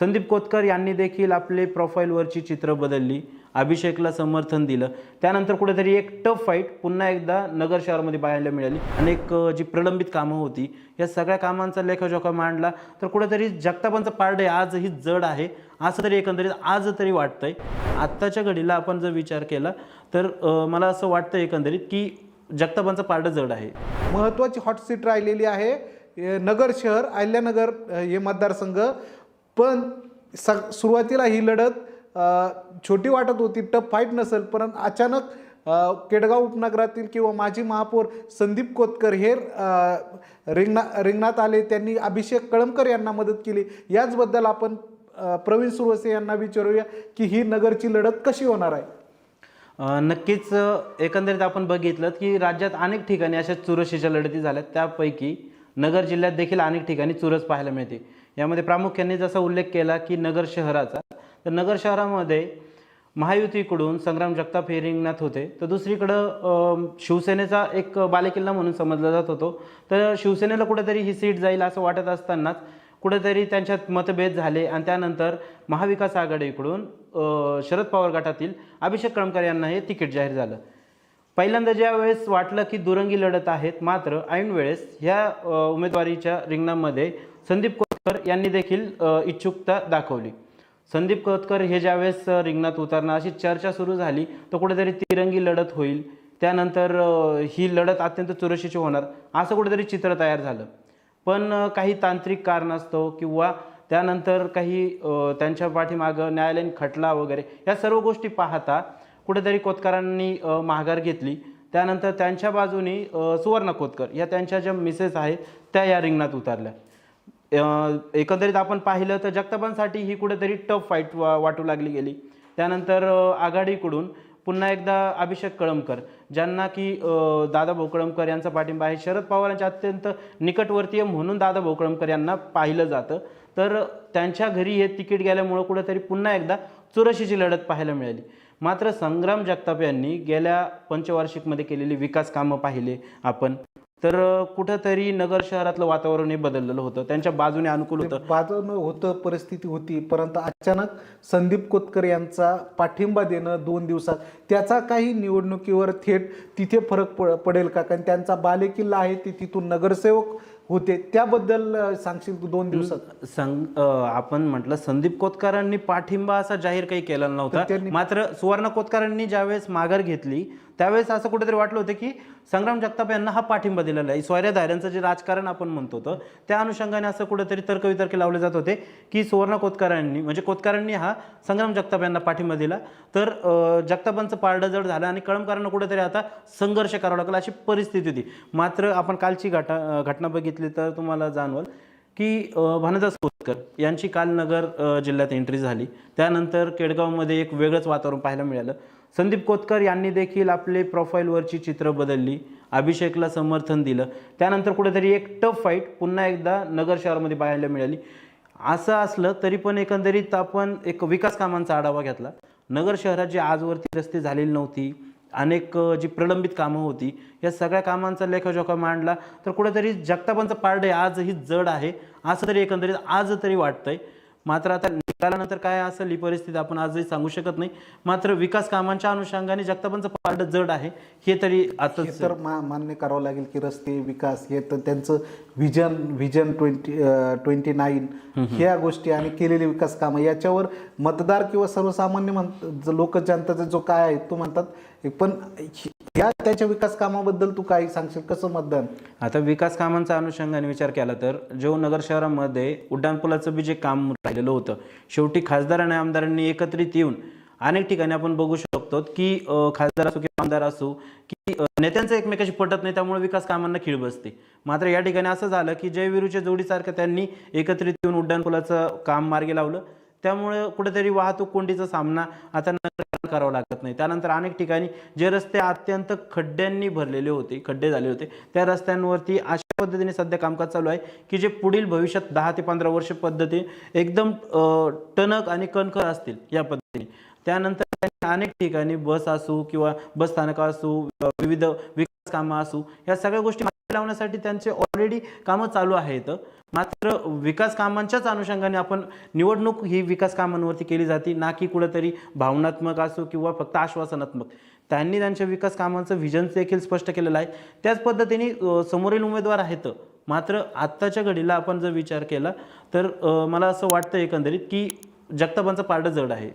संदीप कोतकर यांनी देखील आपले प्रोफाईलवरची चित्र बदलली. अभिषेकला समर्थन दिलं. त्यानंतर कुठेतरी एक टफ फाईट पुन्हा एकदा नगर शहरामध्ये पाहायला मिळाली. आणि एक जी प्रलंबित कामं होती या सगळ्या कामांचा लेखाजोखा मांडला. तर कुठेतरी जगतापांचं पारडे आजही जड आहे. असं तरी एकंदरीत आज तरी वाटतंय. आत्ताच्या घडीला आपण जर विचार केला तर मला असं वाटतं एकंदरीत की जगतापांचं पारडं जड आहे. महत्त्वाची हॉट सीट राहिलेली आहे नगर शहर आल्यानगर हे मतदारसंघ. पण स सुरुवातीला ही लढत छोटी वाटत होती टफ फाईट नसेल पण अचानक केडगाव उपनगरातील किंवा माजी महापौर संदीप कोतकर हे रिंगणा रिंगणात आले. त्यांनी अभिषेक कळमकर यांना मदत केली. याचबद्दल आपण प्रवीण सुरवसे यांना विचारूया की ही नगरची लढत कशी होणार आहे? नक्कीच एकंदरीत आपण बघितलं की राज्यात अनेक ठिकाणी अशा चुरशीच्या लढती झाल्या त्यापैकी नगर जिल्ह्यात देखील अनेक ठिकाणी चुरस पाहायला मिळते. यामध्ये प्रामुख्याने जसा उल्लेख केला की नगर शहराचा तर नगर शहरामध्ये महायुतीकडून संग्राम जगताप हे रिंगणात होते. तर दुसरीकडं शिवसेनेचा एक बालेकिल्ला म्हणून समजला जात होतो. तर शिवसेनेला कुठेतरी ही सीट जाईल असं वाटत असतानाच कुठेतरी त्यांच्यात मतभेद झाले आणि त्यानंतर महाविकास आघाडीकडून शरद पवार गटातील अभिषेक कळमकर यांना हे तिकीट जाहीर झालं. पहिल्यांदा ज्या वेळेस वाटलं की दुरंगी लढत आहेत मात्र ऐन वेळेस ह्या उमेदवारीच्या रिंगणामध्ये संदीप कोतकर यांनी देखील इच्छुकता दाखवली. संदीप कोतकर हे ज्यावेळेस रिंगणात उतरणार अशी चर्चा सुरू झाली तर कुठेतरी तिरंगी लढत होईल. त्यानंतर ही लढत अत्यंत चुरशीची होणार असं कुठेतरी चित्र तयार झालं. पण काही तांत्रिक कारणास्तव किंवा त्यानंतर काही त्यांच्या पाठीमागं न्यायालयीन खटला वगैरे या सर्व गोष्टी पाहता कुठेतरी कोतकरांनी माघार घेतली. त्यानंतर त्यांच्या बाजूनी सुवर्ण कोतकर या त्यांच्या ज्या मिसेस आहेत त्या या रिंगणात उतरल्या. एकंदरीत आपण पाहिलं तर जगतापांसाठी ही कुठेतरी टफ फाईट वा वाटू लागली गेली. त्यानंतर आघाडीकडून पुन्हा एकदा अभिषेक कळमकर ज्यांना की दादा भोकळमकर कळमकर यांचा पाठिंबा आहे. शरद पवारांच्या अत्यंत निकटवर्तीय म्हणून दादा कळमकर यांना पाहिलं जातं. तर त्यांच्या घरी हे तिकीट गेल्यामुळं कुठेतरी पुन्हा एकदा चुरशीची लढत पाहायला मिळाली. मात्र संग्राम जगताप यांनी गेल्या पंचवार्षिकमध्ये केलेली विकास कामं पाहिले आपण. तर कुठंतरी नगर शहरातलं वातावरण हे बदललेलं होतं. त्यांच्या बाजूने अनुकूल होतं. बाजूनं होतं परिस्थिती होती. परंतु अचानक संदीप कोतकर यांचा पाठिंबा देणं दोन दिवसात त्याचा काही निवडणुकीवर थेट तिथे फरक पडेल का? कारण त्यांचा बालेकिल्ला आहे ते तिथून नगरसेवक होते. त्याबद्दल सांगशील तू दोन दिवसात? संग आपण म्हटलं संदीप कोतकरांनी पाठिंबा असा जाहीर काही केला नव्हता. मात्र सुवर्ण कोतकरांनी ज्यावेळेस माघार घेतली त्यावेळेस असं कुठेतरी वाटलं होतं की संग्राम जगताप यांना हा पाठिंबा दिलेला आहे. सोयऱ्या धाऱ्यांचं जे राजकारण आपण म्हणतो होतं त्या अनुषंगाने असं कुठेतरी तर्कवितर्क लावले जात होते की सुवर्ण कोतकरांनी म्हणजे कोतकरांनी हा संग्राम जगताप यांना पाठिंबा दिला. तर जगतापांचं पारडं जड झालं आणि कळमकरांना कुठेतरी आता संघर्ष करावा लागला अशी परिस्थिती होती. मात्र आपण कालची घटा घटना बघितली तर तुम्हाला जाणवल की अ, भानुदास कोतकर यांची काल नगर जिल्ह्यात एंट्री झाली. त्यानंतर केडगावमध्ये एक वेगळंच वातावरण पाहायला मिळालं. संदीप कोतकर यांनी देखील आपले प्रोफाईलवरची चित्र बदलली अभिषेकला समर्थन दिलं. त्यानंतर कुठेतरी एक टफ फाईट पुन्हा एकदा नगर शहरामध्ये पाहायला मिळाली. असं असलं तरी पण एकंदरीत आपण एक विकास कामांचा आढावा घेतला. नगर शहरात जी आजवरती रस्ते झालेली नव्हती अनेक जी प्रलंबित कामं होती या सगळ्या कामांचा लेखाजोखा मांडला तर कुठेतरी जगतापांचं पारडे आजही जड आहे असं तरी एकंदरीत आज तरी वाटतंय. मात्र आता निकालानंतर काय असेल ही परिस्थिती आपण आजही सांगू शकत नाही. मात्र विकास कामांच्या अनुषंगाने जगतापांचं पारडं जड आहे हे तरी आताच तर मान्य करावं लागेल की रस्ते विकास हे तर त्यांचं vision vision twenty twenty nine ह्या गोष्टी आणि केलेली विकास कामं याच्यावर मतदार किंवा सर्वसामान्य म्हण लोक जनताचा जो काय आहे तो म्हणतात पण ह्या त्याच्या विकास कामाबद्दल तू काही सांगशील? कसं मतदान? आता विकास कामांचा अनुषंगाने विचार केला तर जो नगर शहरामध्ये उड्डाणपुलाचं बी जे काम राहिलेलं होतं शेवटी खासदार आणि आमदारांनी एकत्रित येऊन अनेक ठिकाणी आपण बघू शकतो की खासदार असो किंवा आमदार असो की नेत्यांचं एकमेकाशी पटत नाही त्यामुळे विकास कामांना खीळ बसते. मात्र या ठिकाणी असं झालं की जयविरूच्या जोडीसारखं त्यांनी एकत्रित येऊन उड्डाणपुलाचं काम मार्गी लावलं. त्यामुळे कुठेतरी वाहतूक कोंडीचा सामना आता करावा लागत नाही. त्यानंतर अनेक ठिकाणी जे रस्ते अत्यंत खड्ड्यांनी भरलेले होते खड्डे झाले होते त्या रस्त्यांवरती अशा पद्धतीने सध्या कामकाज चालू आहे की जे पुढील भविष्यात दहा ते पंधरा वर्ष पद्धती एकदम टणक आणि कणखर असतील या पद्धतीने. त्यानंतर त्यांनी अनेक ठिकाणी बस असू किंवा बस स्थानकं असू विविध विकास कामं असू या सगळ्या गोष्टी लावण्यासाठी त्यांचे ऑलरेडी कामं चालू आहेत. मात्र विकास कामांच्याच अनुषंगाने आपण निवडणूक ही विकास कामांवरती केली जाते ना की कुठंतरी भावनात्मक असो किंवा फक्त आश्वासनात्मक. त्यांनी त्यांच्या विकास कामांचं व्हिजन देखील स्पष्ट केलेलं आहे. त्याच पद्धतीने समोरील उमेदवार आहेत. मात्र आत्ताच्या घडीला आपण जर विचार केला तर मला असं वाटतं एकंदरीत की जगतापांचं पारडं जड आहे.